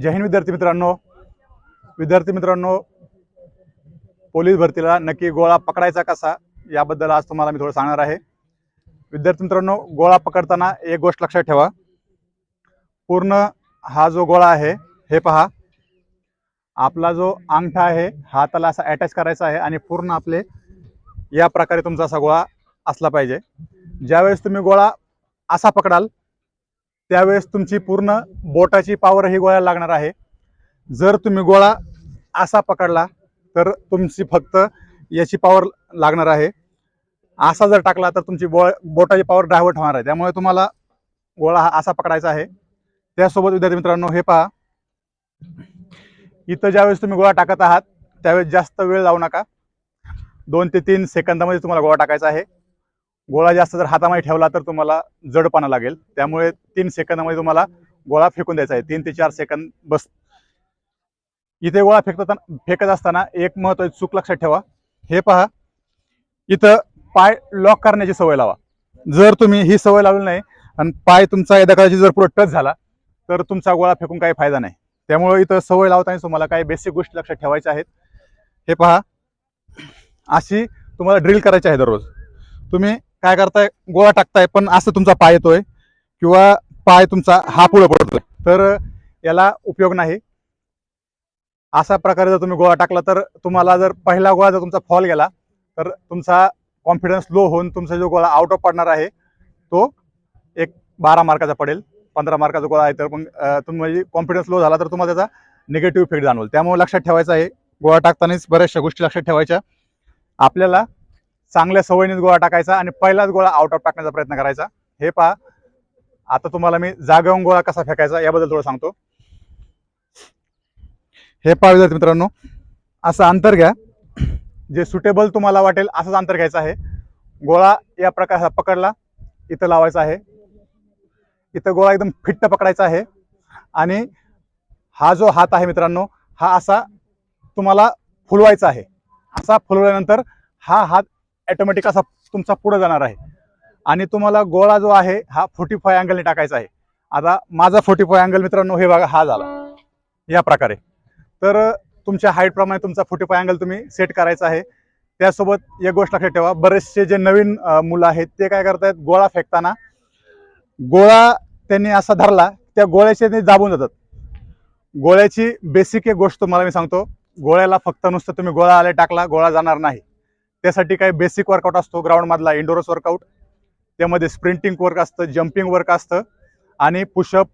जय हिंद विद्यार्थी मित्रांनो. विद्यार्थी मित्रांनो पोलीस भरतीला नक्की गोळा पकडायचा कसा याबद्दल आज तुम्हाला मी थोडं सांगणार आहे. विद्यार्थी मित्रांनो गोळा पकडताना एक गोष्ट लक्षात ठेवा. पूर्ण हा जो गोळा आहे हे पहा. आपला जो अंगठा आहे हाताला असा अटॅच करायचा आहे आणि पूर्ण आपले या प्रकारे तुमचा असा गोळा असला पाहिजे. ज्यावेळेस तुम्ही गोळा असा पकडाल त्यावेळेस तुमची पूर्ण बोटाची पावर ही गोळ्याला लागणार आहे. जर तुम्ही गोळा असा पकडला तर तुमची फक्त याची पावर लागणार आहे. असा जर टाकला तर तुमची बो बोटाची पावर ड्रायव्हर होणार आहे. त्यामुळे तुम्हाला गोळा हा असा पकडायचा आहे. त्यासोबत विद्यार्थी मित्रांनो हे पहा. इथं ज्यावेळेस तुम्ही गोळा टाकत आहात त्यावेळेस जास्त वेळ लावू नका. दोन ते तीन सेकंदामध्ये तुम्हाला गोळा टाकायचा आहे. गोळा जास्त जर हातामध्ये ठेवला तर तुम्हाला जडपणा लागेल. त्यामुळे तीन सेकंदामध्ये तुम्हाला गोळा फेकून द्यायचा आहे. तीन ते चार सेकंद बस. इथे गोळा फेकताना फेकत असताना एक महत्वाची चूक लक्षात ठेवा. हे पहा. इथं पाय लॉक करण्याची सवय लावा. जर तुम्ही ही सवय लावली नाही आणि पाय तुमचा एखाद्याची जर पुढे टच झाला तर तुमचा गोळा फेकून काही फायदा नाही. त्यामुळे इथं सवय लावताना तुम्हाला काही बेसिक गोष्टी लक्षात ठेवायच्या आहेत. हे पहा. अशी तुम्हाला ड्रिल करायची आहे दररोज. तुम्ही काय करताय? गोळा टाकताय पण असं तुमचा पाय येतोय किंवा पाय तुमचा हा पुढे पडतोय. तर याला उपयोग नाही. अशा प्रकारे जर तुम्ही गोळा टाकला तर तुम्हाला जर पहिला गोळा जर तुमचा फॉल गेला तर तुमचा कॉन्फिडन्स लो होऊन तुमचा जो गोळा आउट ऑफ पडणार आहे तो एक बारा मार्काचा पडेल पंधरा मार्काचा गोळा आहे तर मग तुम्ही म्हणजे कॉन्फिडन्स लो झाला तर तुम्हाला त्याचा निगेटिव्ह इफेक्ट जाणवेल. त्यामुळे लक्षात ठेवायचं आहे गोळा टाकतानाच बऱ्याचशा गोष्टी लक्षात ठेवायच्या. आपल्याला चांगल्या सवयीनेच गोळा टाकायचा आणि पहिलाच गोळा आउट ऑफ टाकण्याचा प्रयत्न करायचा. हे पहा. आता तुम्हाला मी जागेवरून गोळा कसा फेकायचा याबद्दल थोडं सांगतो. हे पहा विद्यार्थी मित्रांनो असं अंतर घ्या. जे सुटेबल तुम्हाला वाटेल असंच अंतर घ्यायचं आहे. गोळा या प्रकारे पकडला इथं लावायचा आहे. इथं गोळा एकदम फिट्ट पकडायचा आहे. आणि हा जो हात आहे मित्रांनो हा असा तुम्हाला फुलवायचा आहे. असा फुलवल्यानंतर हा हात ॲटोमॅटिक असा तुमचा पुढे जाणार आहे. आणि तुम्हाला गोळा जो आहे हा फोर्टी फाय अँगलने टाकायचा आहे. आता माझा फोर्टी फाय अँगल मित्रांनो हे बघा हा झाला. या प्रकारे. तर तुमच्या हाईटप्रमाणे तुमचा फोर्टी फाय अँगल तुम्ही सेट करायचा आहे. त्यासोबत एक गोष्ट लक्षात ठेवा बरेचसे जे नवीन मुलं आहेत ते काय करतायत गोळा फेकताना गोळा त्यांनी असा धरला त्या गोळ्याचे ते दाबून जातात. गोळ्याची बेसिक एक गोष्ट तुम्हाला मी सांगतो गोळ्याला फक्त नुसतं तुम्ही गोळा आले टाकला गोळा जाणार नाही. त्यासाठी काही बेसिक वर्कआउट असतो ग्राउंडमधला इंडोरस वर्कआउट त्यामध्ये स्प्रिंटिंग वर्क असतं जम्पिंग वर्क असतं आणि पुशअप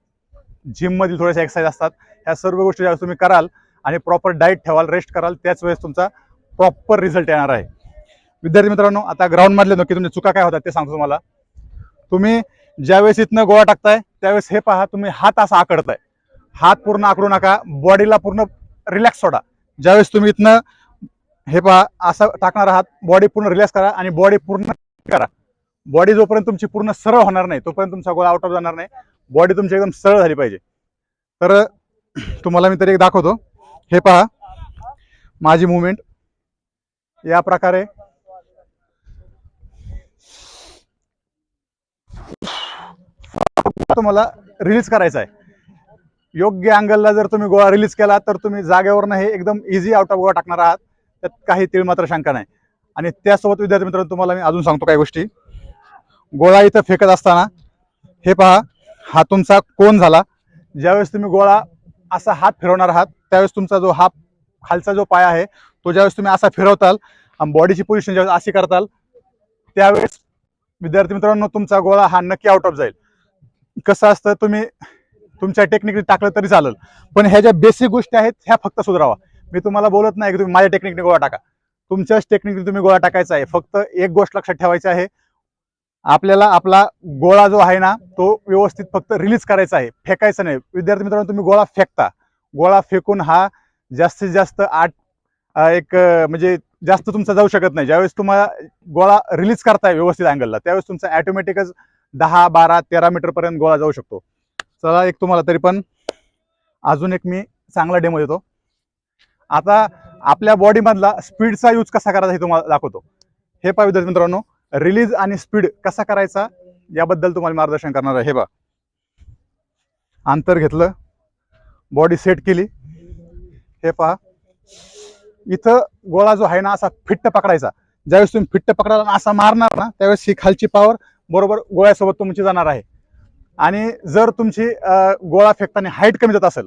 जिममधील थोडेसे एक्सरसाइज असतात. ह्या सर्व गोष्टी ज्यावेळेस तुम्ही कराल आणि प्रॉपर डाईट ठेवाल रेस्ट कराल त्याच वेळेस तुमचा प्रॉपर रिझल्ट येणार आहे. विद्यार्थी मित्रांनो आता ग्राउंडमधले नक्की तुमच्या चुका काय होतात ते सांगतो तुम्हाला. तुम्ही ज्यावेळेस इथनं गोळा टाकताय त्यावेळेस हे पहा तुम्ही हात असा आकडताय. हात पूर्ण आकडू नका बॉडीला पूर्ण रिलॅक्स सोडा. ज्यावेळेस तुम्ही इथनं हे पहा असं टाकणार आहात बॉडी पूर्ण रिलॅक्स करा आणि बॉडी पूर्ण करा. बॉडी जोपर्यंत तुमची पूर्ण सरळ होणार नाही तोपर्यंत तुमचा गोळा आउट ऑफ जाणार नाही. बॉडी तुमची एकदम सरळ झाली पाहिजे. तर तुम्हाला मी तरी एक दाखवतो. हे पहा माझी मुवमेंट या प्रकारे. तुम्हाला रिलीज करायचा आहे. योग्य अँगलला जर तुम्ही गोळा रिलीज केला तर तुम्ही जागेवरनं हे एकदम इझी आउट ऑफ गोळा टाकणार आहात. त्यात काही तीळ मात्र शंका नाही. आणि त्यासोबत विद्यार्थी मित्रांनो तुम्हाला मी अजून सांगतो काही गोष्टी. गोळा इथं फेकत असताना हे पहा हा तुमचा कोण झाला? ज्यावेळेस तुम्ही गोळा असा हात फिरवणार आहात त्यावेळेस तुमचा जो हा खालचा जो पाय आहे तो ज्यावेळेस तुम्ही असा फिरवताल आणि बॉडीची पोझिशन ज्यावेळेस अशी करताल त्यावेळेस विद्यार्थी मित्रांनो तुमचा गोळा हा नक्की आउट ऑफ जाईल. कसं असतं तुम्ही तुमच्या टेक्निकली टाकलं तरी चालेल. पण ह्या ज्या बेसिक गोष्टी आहेत ह्या फक्त सुधारावा. मी तुम्हाला बोलत नाही की तुम्ही माझ्या टेक्निकने गोळा टाका. तुमच्याच टेक्निकने तुम्ही गोळा टाकायचा आहे. फक्त एक गोष्ट लक्षात ठेवायची आहे. आपल्याला आपला गोळा जो आहे ना तो व्यवस्थित फक्त रिलीज करायचा आहे. फेकायचा नाही. विद्यार्थी मित्रांनो तुम्ही गोळा फेकता. गोळा फेकून हा जास्तीत जास्त आठ एक म्हणजे जास्त तुमचा जाऊ शकत नाही. ज्यावेळेस तुम्हाला गोळा रिलीज करताय व्यवस्थित अँगलला त्यावेळेस तुमचा ॲटोमॅटिकच दहा बारा तेरा मीटर पर्यंत गोळा जाऊ शकतो. चला एक तुम्हाला तरी पण. अजून एक मी चांगला डेमो देतो. आता आपल्या बॉडीमधला स्पीडचा यूज कसा करायचा हे तुम्हाला दाखवतो. हे पहा विद्यार्थी मित्रांनो रिलीज आणि स्पीड कसा करायचा याबद्दल तुम्हाला मार्गदर्शन करणार आहे. हे पहा. अंतर घेतलं. बॉडी सेट केली. हे पहा. इथं गोळा जो आहे ना असा फिट्ट पकडायचा. ज्यावेळेस तुम्ही फिट्ट पकडायला असा मारणार ना त्यावेळेस ही खालची पावर बरोबर गोळ्यासोबत तुमची जाणार आहे. आणि जर तुमची गोळा फेकताना हाईट कमी जात असेल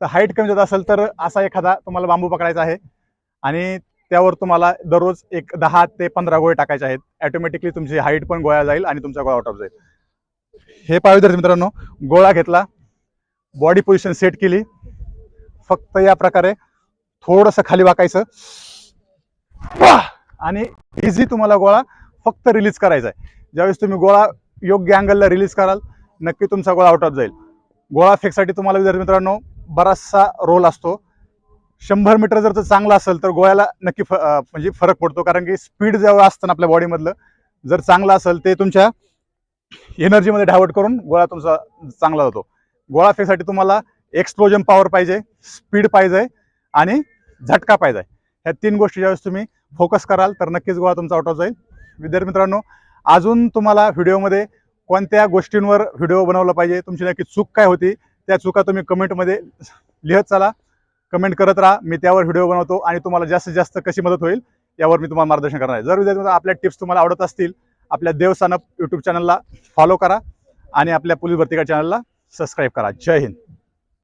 तर हाईट कमी जात असेल तर असा एखादा तुम्हाला बांबू पकडायचा आहे. आणि त्यावर तुम्हाला दररोज एक दहा ते पंधरा गोळे टाकायचे आहेत. ॲटोमॅटिकली तुमची हाईट पण गोळा जाईल आणि तुमचा गोळा आउट ऑफ जाईल. हे पहा विद्यार्थी मित्रांनो गोळा घेतला बॉडी पोझिशन सेट केली. फक्त या प्रकारे थोडंसं खाली वाकायचं. आणि इझी तुम्हाला गोळा फक्त रिलीज करायचा आहे. ज्यावेळेस तुम्ही गोळा योग्य अँगलला रिलीज कराल नक्की तुमचा गोळा आउट ऑफ जाईल. गोळा फेकसाठी तुम्हाला विद्यार्थी मित्रांनो बराचसा रोल असतो. शंभर मीटर जर तर चांगला असेल तर गोळ्याला नक्की फ म्हणजे फरक पडतो. कारण की स्पीड जेव्हा असतं ना आपल्या बॉडीमधलं जर चांगलं असेल ते तुमच्या एनर्जीमध्ये डायव्हर्ट करून गोळा तुमचा चांगला होतो. गोळा फेकसाठी तुम्हाला एक्सप्लोजन पॉवर पाहिजे स्पीड पाहिजे आणि झटका पाहिजे. ह्या तीन गोष्टी ज्यावेळेस तुम्ही फोकस कराल तर नक्कीच गोळा तुमचा आउट ऑफ जाईल. विद्यार्थी मित्रांनो अजून तुम्हाला व्हिडिओमध्ये कोणत्या गोष्टींवर व्हिडिओ बनवला पाहिजे तुमची नक्की चूक काय होती त्या चुका तुम्ही कमेंटमध्ये लिहत चला. कमेंट करत राहा. मी त्यावर व्हिडिओ बनवतो आणि तुम्हाला जास्तीत जास्त कशी मदत होईल यावर मी तुम्हाला मार्गदर्शन करणार आहे. जर विद्यार्थी आपल्या टिप्स तुम्हाला आवडत असतील आपल्या देवसानप यूट्यूब चॅनलला फॉलो करा आणि आपल्या पोलीस भरतिका चॅनलला सबस्क्राईब करा. जय हिंद.